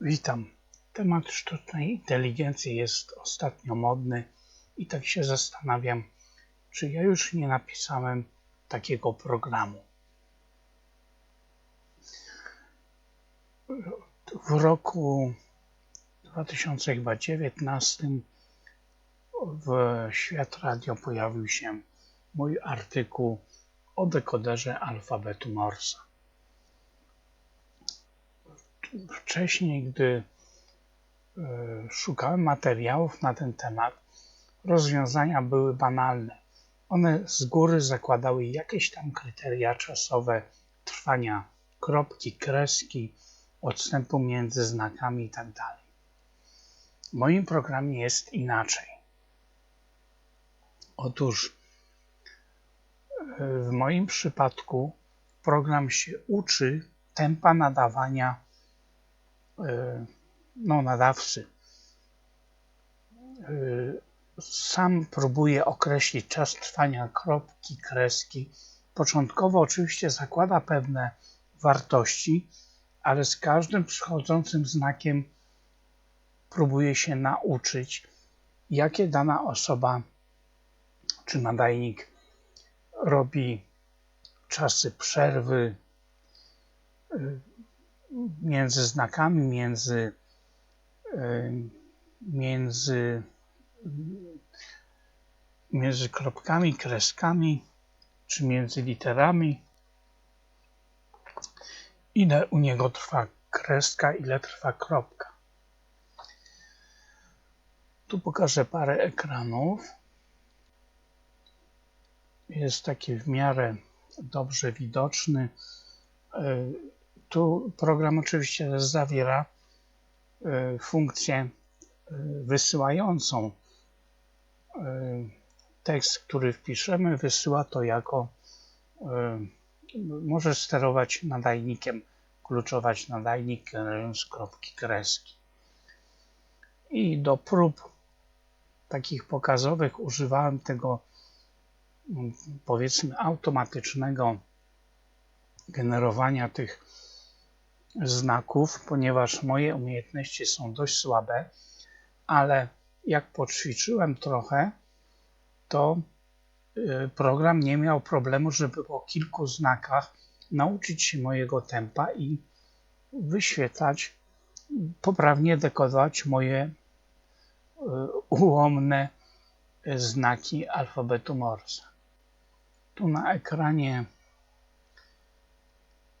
Witam. Temat sztucznej inteligencji jest ostatnio modny i tak się zastanawiam, czy ja już nie napisałem takiego programu. W roku 2019 w Świat Radio pojawił się mój artykuł o dekoderze alfabetu Morsa. Wcześniej, gdy e, szukałem materiałów na ten temat, rozwiązania były banalne. One z góry zakładały jakieś tam kryteria czasowe trwania kropki, kreski, odstępu między znakami itd. Tak w moim programie jest inaczej. Otóż e, w moim przypadku program się uczy tempa nadawania no, nadawcy. E, sam próbuję określić czas trwania kropki, kreski. Początkowo oczywiście zakłada pewne wartości, ale z każdym przychodzącym znakiem próbuje się nauczyć, jakie dana osoba czy nadajnik robi czasy przerwy między znakami, między, y, między, między kropkami, kreskami, czy między literami. Ile u niego trwa kreska, ile trwa kropka. Tu pokażę parę ekranów. Jest taki w miarę dobrze widoczny. E, tu program oczywiście zawiera e, funkcję e, wysyłającą. Tekst, który wpiszemy, wysyła to jako może sterować nadajnikiem, kluczować nadajnik generując kropki kreski. I do prób takich pokazowych używałem tego mm, powiedzmy automatycznego generowania tych znaków, ponieważ moje umiejętności są dość słabe, ale jak poćwiczyłem trochę, to y, program nie miał problemu, żeby po kilku znakach nauczyć się mojego tempa i wyświetlać, poprawnie dekodować moje ułomne znaki alfabetu Morsa. Tu na ekranie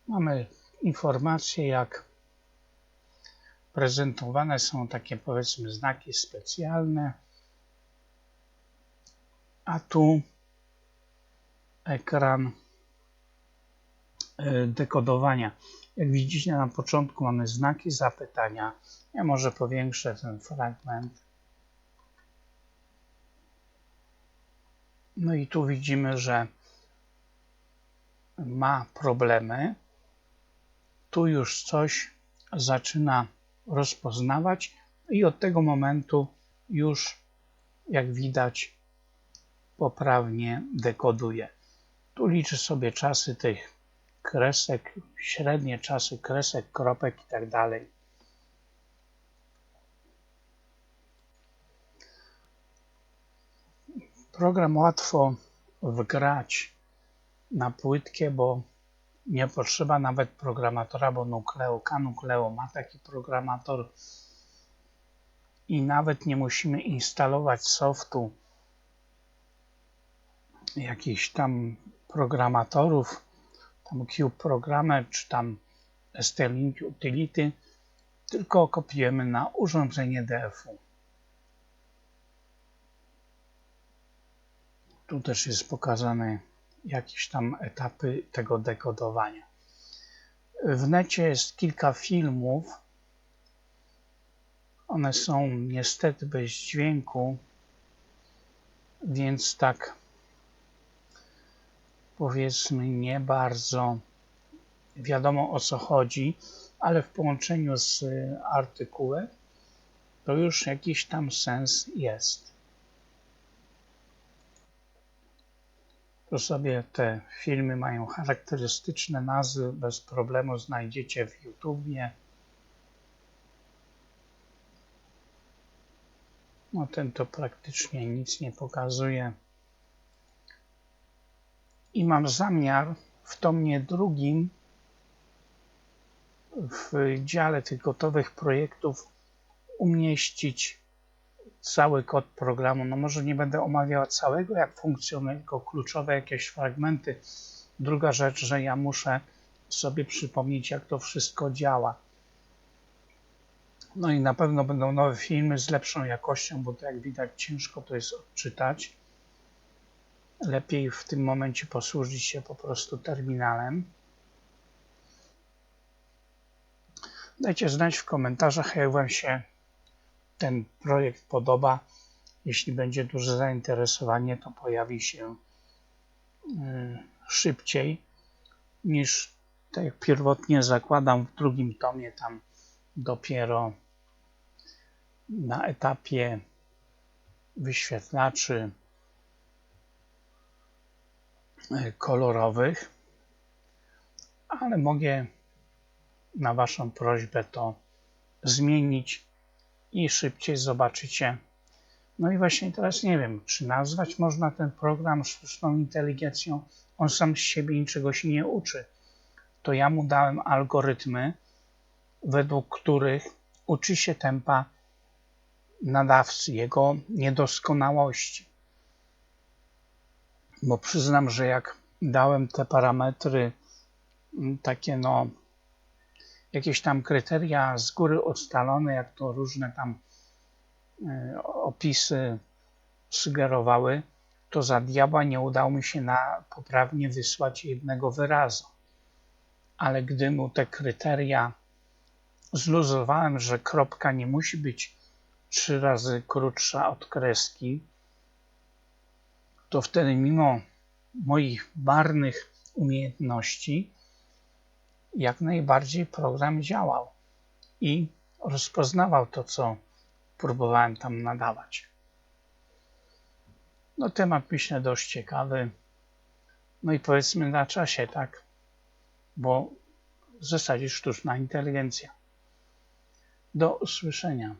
mamy informacje, jak prezentowane są takie powiedzmy znaki specjalne, a tu ekran e, dekodowania. Jak widzicie na początku mamy znaki zapytania. Ja może powiększę ten fragment. No i tu widzimy, że ma problemy. Tu już coś zaczyna rozpoznawać i od tego momentu już, jak widać, poprawnie dekoduje. Tu liczy sobie czasy tych kresek, średnie czasy kresek, kropek i tak dalej. Program łatwo wgrać na płytkie, bo nie potrzeba nawet programatora, bo Nucleo, Canucleo ma taki programator i nawet nie musimy instalować softu jakichś tam programatorów, tam Cube Programmer czy tam ST-Link Utility, tylko kopiujemy na urządzenie DFU. Tu też jest pokazane jakieś tam etapy tego dekodowania. W necie jest kilka filmów. One są niestety bez dźwięku, więc tak powiedzmy nie bardzo wiadomo o co chodzi, ale w połączeniu z artykułem to już jakiś tam sens jest. to sobie te filmy mają charakterystyczne nazwy, bez problemu znajdziecie w YouTubie. No ten to praktycznie nic nie pokazuje. I mam zamiar w tomie drugim w dziale tych gotowych projektów umieścić cały kod programu. No może nie będę omawiał całego, jak funkcjonuje, tylko kluczowe jakieś fragmenty. Druga rzecz, że ja muszę sobie przypomnieć, jak to wszystko działa. No i na pewno będą nowe filmy z lepszą jakością, bo to jak widać ciężko to jest odczytać. Lepiej w tym momencie posłużyć się po prostu terminalem. Dajcie znać w komentarzach, jak Wam się ten projekt podoba. Jeśli będzie duże zainteresowanie, to pojawi się y, szybciej niż tak jak pierwotnie zakładam w drugim tomie, tam dopiero na etapie wyświetlaczy y, kolorowych, ale mogę na Waszą prośbę to zmienić i szybciej zobaczycie. No i właśnie teraz nie wiem, czy nazwać można ten program sztuczną inteligencją. On sam z siebie niczego się nie uczy. To ja mu dałem algorytmy, według których uczy się tempa nadawcy, jego niedoskonałości. Bo przyznam, że jak dałem te parametry takie no jakieś tam kryteria z góry ustalone, jak to różne tam e, opisy sugerowały, to za diabła nie udało mi się na poprawnie wysłać jednego wyrazu. Ale gdy mu te kryteria zluzowałem, że kropka nie musi być trzy razy krótsza od kreski, to wtedy mimo moich barnych umiejętności jak najbardziej program działał i rozpoznawał to, co próbowałem tam nadawać. No temat myślę dość ciekawy. No i powiedzmy na czasie, tak? Bo w zasadzie sztuczna inteligencja. Do usłyszenia.